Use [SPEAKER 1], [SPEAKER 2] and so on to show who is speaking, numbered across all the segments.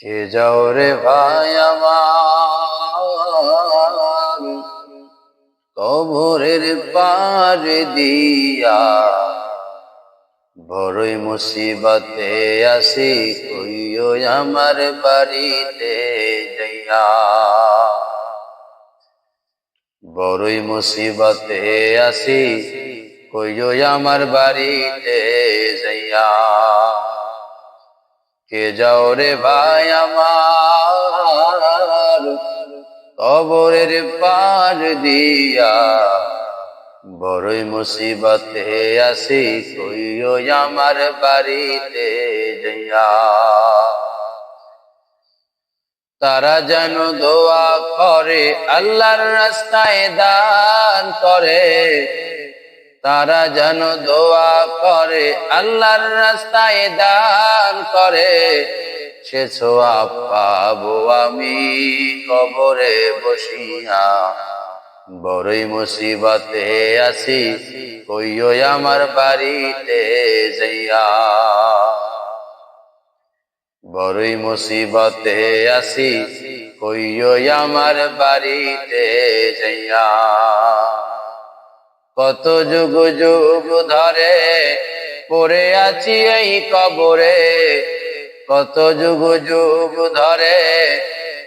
[SPEAKER 1] কে যাও রে ভাই আমার, কবরের পার দিয়া বড়ই মুসিবতে আসি কইও আমার বাড়িতে যাইয়া। বড়ই মুসিবতে আসি কইও আমার বাড়িতে যাইয়া। কে যাও রে ভাই আমার? কবরের পার দিয়া বড়ই মুসিবতে আসি, কইও আমার বাড়িতে যাইয়া। তারা যেন দোয়া করে, আল্লাহর রাস্তায় দান করে তারা যেন দোয়া করে, আল্লাহর রাস্তায় দান করে। সে ছোয়া পাবো আমি কবরে বসিয়া। বড়ই মুসিবতে আসি কইও আমার বাড়িতে যাইয়া। বড়ই মুসিবতে আসি কইও আমার বাড়িতে যাইয়া। কত যুগ যুগ ধরে পড়ে আছি এই কবরে, কত যুগ যুগ ধরে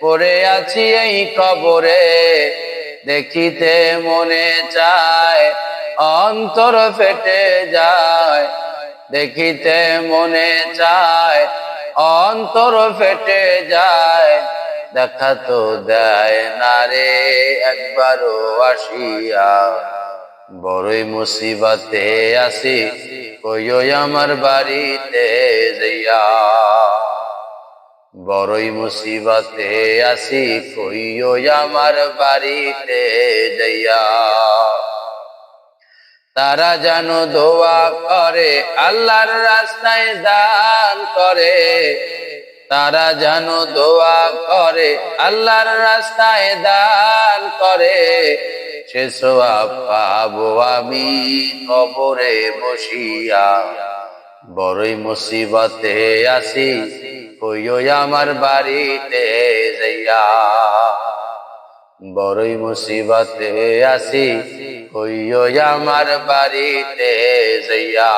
[SPEAKER 1] পড়ে আছি এই কবরে। দেখিতে মনে চায়, অন্তর ফেটে যায়। দেখিতে মনে চায়, অন্তর ফেটে যায়। দেখা তো দেয় না রে, একবারও আসিয়া। বড়ই মুসিবতে আসি কইও আমার বাড়িতে যাইয়া। বড়ই মুসিবতে আসি কইও আমার বাড়িতে যাইয়া। তারা যেন দোয়া করে, আল্লাহর রাস্তায় দান করে। তারা যেন দোয়া করে, আল্লাহর রাস্তায় দান করে। সে সোয়াব পাবো আমি কবরে বসিয়া। বড়ই মুসিবতে আসি কইও আমার বাড়িতে যাইয়া। বড়ই মুসিবতে আসি কইও আমার বাড়িতে যাইয়া।